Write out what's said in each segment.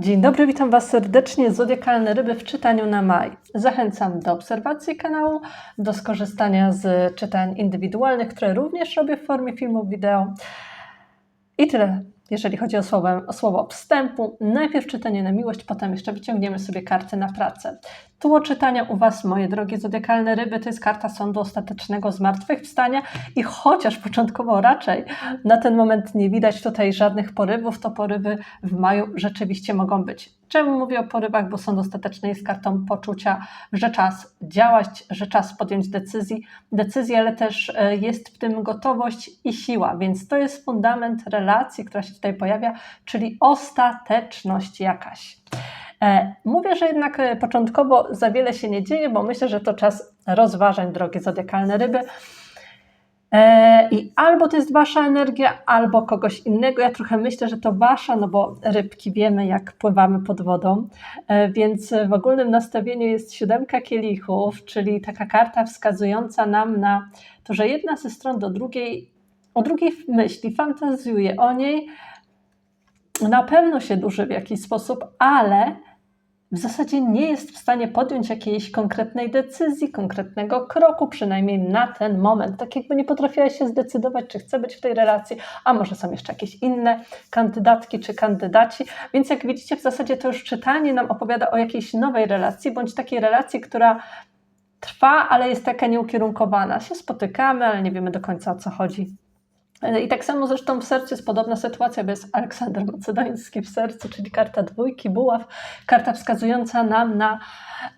Dzień dobry, witam Was serdecznie. Zodiakalne ryby w czytaniu na maj. Zachęcam do obserwacji kanału, do skorzystania z czytań indywidualnych, które również robię w formie filmów wideo. I tyle, jeżeli chodzi o słowo, o słowo wstępu. Najpierw czytanie na miłość, potem jeszcze wyciągniemy sobie karty na pracę. Tło czytania u Was, moje drogie zodiakalne ryby, to jest karta sądu ostatecznego zmartwychwstania i chociaż początkowo raczej na ten moment nie widać tutaj żadnych porywów, to porywy w maju rzeczywiście mogą być. Czemu mówię o porywach? Bo sąd ostateczny jest kartą poczucia, że czas działać, że czas podjąć decyzji, decyzji, ale też e, jest w tym gotowość i siła, więc to jest fundament relacji, która się tutaj pojawia, czyli ostateczność jakaś. E, mówię, że jednak e, początkowo za wiele się nie dzieje, bo myślę, że to czas rozważań, drogie zodiakalne ryby. E, I albo to jest wasza energia, albo kogoś innego. Ja trochę myślę, że to wasza, no bo rybki wiemy, jak pływamy pod wodą. Więc w ogólnym nastawieniu jest siódemka kielichów, czyli taka karta wskazująca nam na to, że jedna ze stron do drugiej, o drugiej myśli, fantazjuje o niej, na pewno się duży w jakiś sposób, ale w zasadzie nie jest w stanie podjąć jakiejś konkretnej decyzji, konkretnego kroku, przynajmniej na ten moment. Tak jakby nie potrafiła się zdecydować, czy chce być w tej relacji, a może są jeszcze jakieś inne kandydatki czy kandydaci. Więc jak widzicie, w zasadzie to już czytanie nam opowiada o jakiejś nowej relacji, bądź takiej relacji, która trwa, ale jest taka nieukierunkowana. Się spotykamy, ale nie wiemy do końca o co chodzi. I tak samo zresztą w sercu jest podobna sytuacja, bo jest Aleksander Macedoński w sercu, czyli karta dwójki, buław, karta wskazująca nam na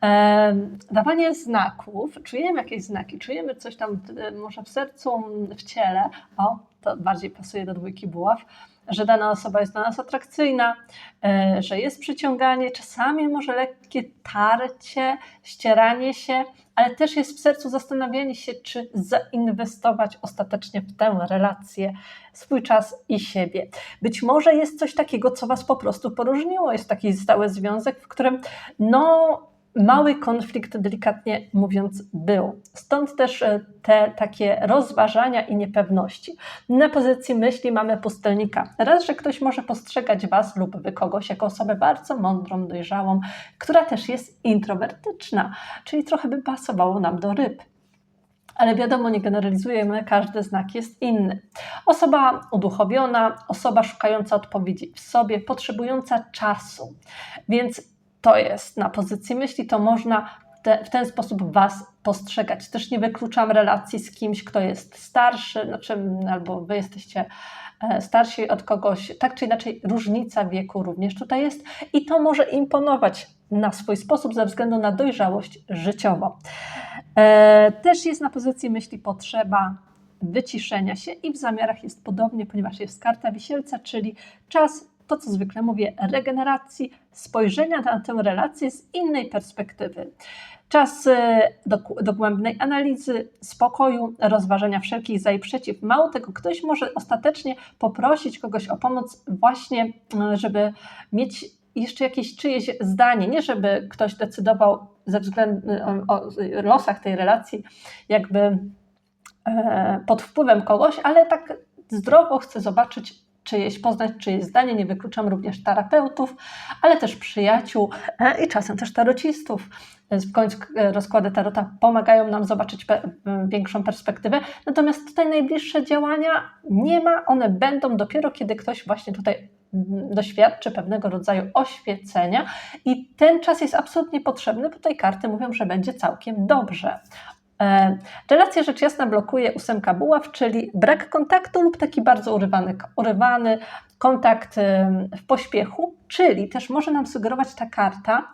e, dawanie znaków. Czujemy jakieś znaki, czujemy coś tam e, może w sercu, w ciele. O, to bardziej pasuje do dwójki buław że dana osoba jest dla nas atrakcyjna, e, że jest przyciąganie, czasami może lekkie tarcie, ścieranie się, ale też jest w sercu zastanawianie się, czy zainwestować ostatecznie w tę relację, swój czas i siebie. Być może jest coś takiego, co Was po prostu poróżniło, jest taki stały związek, w którym no mały konflikt, delikatnie mówiąc, był. Stąd też e, te takie rozważania i niepewności. Na pozycji myśli mamy pustelnika. Raz, że ktoś może postrzegać Was lub Wy kogoś jako osobę bardzo mądrą, dojrzałą, która też jest introwertyczna, czyli trochę by pasowało nam do ryb ale wiadomo, nie generalizujemy, każdy znak jest inny. Osoba uduchowiona, osoba szukająca odpowiedzi w sobie, potrzebująca czasu. Więc to jest na pozycji myśli, to można te, w ten sposób Was postrzegać. Też nie wykluczam relacji z kimś, kto jest starszy, znaczy, albo Wy jesteście e, starsi od kogoś, tak czy inaczej różnica wieku również tutaj jest i to może imponować na swój sposób ze względu na dojrzałość życiową. E, też jest na pozycji myśli potrzeba wyciszenia się i w zamiarach jest podobnie, ponieważ jest karta wisielca, czyli czas to, co zwykle mówię, regeneracji, spojrzenia na tę relację z innej perspektywy. Czas e, dogłębnej analizy, spokoju, rozważenia wszelkich za i przeciw. Mało tego, ktoś może ostatecznie poprosić kogoś o pomoc, właśnie, e, żeby mieć jeszcze jakieś czyjeś zdanie, nie żeby ktoś decydował ze względu o, o losach tej relacji, jakby e, pod wpływem kogoś, ale tak zdrowo chce zobaczyć czyjeś, poznać czyjeś zdanie, nie wykluczam również terapeutów, ale też przyjaciół e, i czasem też tarocistów. W końcu e, rozkłady tarota pomagają nam zobaczyć większą perspektywę. Natomiast tutaj najbliższe działania nie ma, one będą dopiero kiedy ktoś właśnie tutaj doświadczy pewnego rodzaju oświecenia i ten czas jest absolutnie potrzebny, bo tutaj karty mówią, że będzie całkiem dobrze. E, relacja rzecz jasna blokuje ósemka buław, czyli brak kontaktu lub taki bardzo urywany, urywany kontakt w pośpiechu, czyli też może nam sugerować ta karta,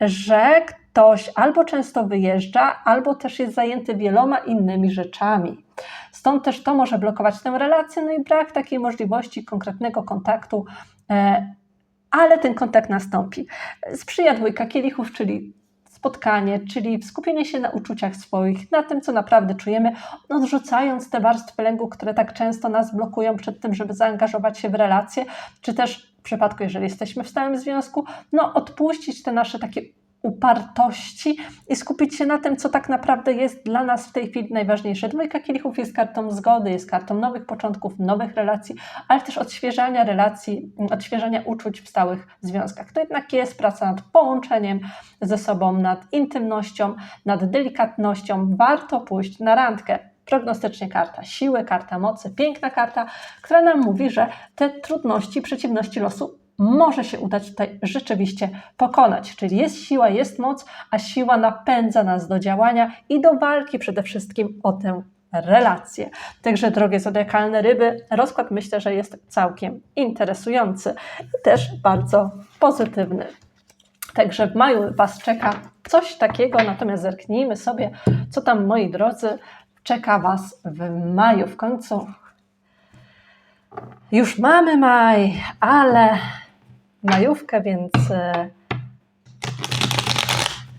że ktoś albo często wyjeżdża, albo też jest zajęty wieloma innymi rzeczami. Stąd też to może blokować tę relację, no i brak takiej możliwości konkretnego kontaktu, e, ale ten kontakt nastąpi. Sprzyja dwójka kielichów, czyli spotkanie, czyli skupienie się na uczuciach swoich, na tym, co naprawdę czujemy, odrzucając te warstwy lęku, które tak często nas blokują przed tym, żeby zaangażować się w relacje, czy też w przypadku, jeżeli jesteśmy w stałym związku, no odpuścić te nasze takie upartości i skupić się na tym, co tak naprawdę jest dla nas w tej chwili najważniejsze. Dwójka kielichów jest kartą zgody, jest kartą nowych początków, nowych relacji, ale też odświeżania relacji, odświeżania uczuć w stałych związkach. To jednak jest praca nad połączeniem ze sobą, nad intymnością, nad delikatnością. Warto pójść na randkę. Prognostycznie karta siły, karta mocy, piękna karta, która nam mówi, że te trudności, przeciwności losu może się udać tutaj rzeczywiście pokonać. Czyli jest siła, jest moc, a siła napędza nas do działania i do walki przede wszystkim o tę relację. Także drogie zodiakalne ryby, rozkład myślę, że jest całkiem interesujący i też bardzo pozytywny. Także w maju Was czeka coś takiego, natomiast zerknijmy sobie, co tam moi drodzy czeka Was w maju. W końcu już mamy maj, ale majówkę, więc e,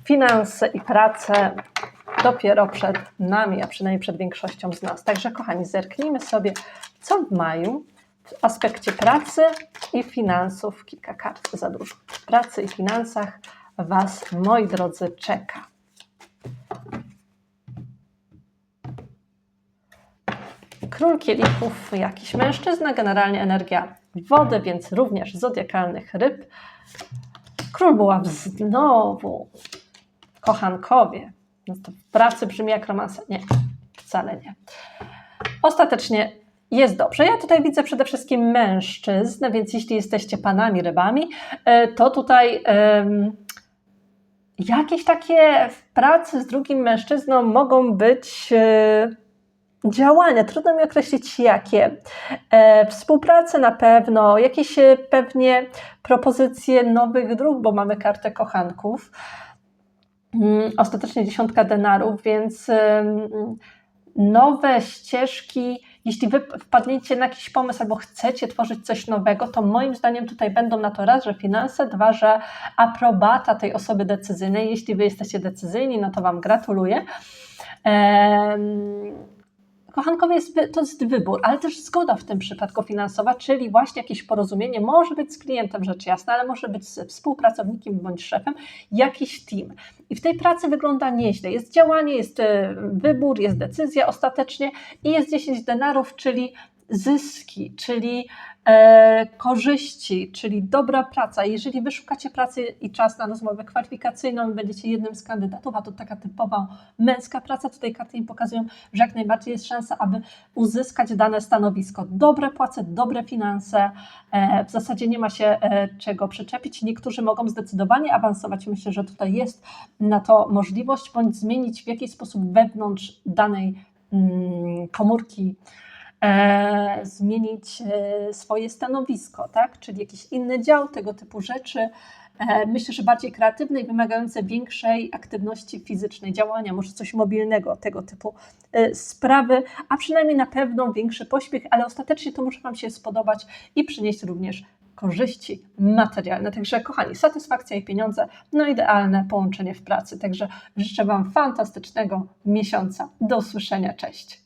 finanse i prace dopiero przed nami, a przynajmniej przed większością z nas. Także kochani, zerknijmy sobie, co w maju w aspekcie pracy i finansów, kilka kart za dużo, w pracy i finansach Was, moi drodzy, czeka. Król kielichów, jakiś mężczyzna, generalnie energia wody, więc również zodiakalnych ryb. Król buław znowu, kochankowie. No to w pracy brzmi jak romansa. Nie, wcale nie. Ostatecznie jest dobrze. Ja tutaj widzę przede wszystkim mężczyzn, więc jeśli jesteście panami rybami, e, to tutaj um, jakieś takie w pracy z drugim mężczyzną mogą być. Um, działania, trudno mi określić jakie. E, współpracę na pewno, jakieś e, pewnie propozycje nowych dróg, bo mamy kartę kochanków. Mm, ostatecznie dziesiątka denarów, więc nowe ścieżki, jeśli wy wpadniecie na jakiś pomysł albo chcecie tworzyć coś nowego, to moim zdaniem tutaj będą na to raz, że finanse, dwa, że aprobata tej osoby decyzyjnej. Jeśli wy jesteście decyzyjni, no to wam gratuluję. Kochankowie to jest wybór, ale też zgoda w tym przypadku finansowa, czyli właśnie jakieś porozumienie może być z klientem, rzecz jasna, ale może być z współpracownikiem bądź szefem, jakiś team. I w tej pracy wygląda nieźle. Jest działanie, jest e, wybór, jest decyzja ostatecznie i jest 10 denarów, czyli zyski, czyli e, korzyści, czyli dobra praca. Jeżeli wy szukacie pracy i czas na rozmowę kwalifikacyjną będziecie jednym z kandydatów, a to taka typowa męska praca, tutaj karty im pokazują, że jak najbardziej jest szansa, aby uzyskać dane stanowisko. Dobre płace, dobre finanse, e, w zasadzie nie ma się e, czego przyczepić. Niektórzy mogą zdecydowanie awansować. Myślę, że tutaj jest na to możliwość, bądź zmienić w jakiś sposób wewnątrz danej mm, komórki zmienić e, swoje stanowisko, tak? czyli jakiś inny dział, tego typu rzeczy. E, myślę, że bardziej kreatywne i wymagające większej aktywności fizycznej, działania, może coś mobilnego, tego typu e, sprawy, a przynajmniej na pewno większy pośpiech, ale ostatecznie to może Wam się spodobać i przynieść również korzyści materialne. Także, kochani, satysfakcja i pieniądze, no idealne połączenie w pracy. Także życzę Wam fantastycznego miesiąca. Do usłyszenia. Cześć.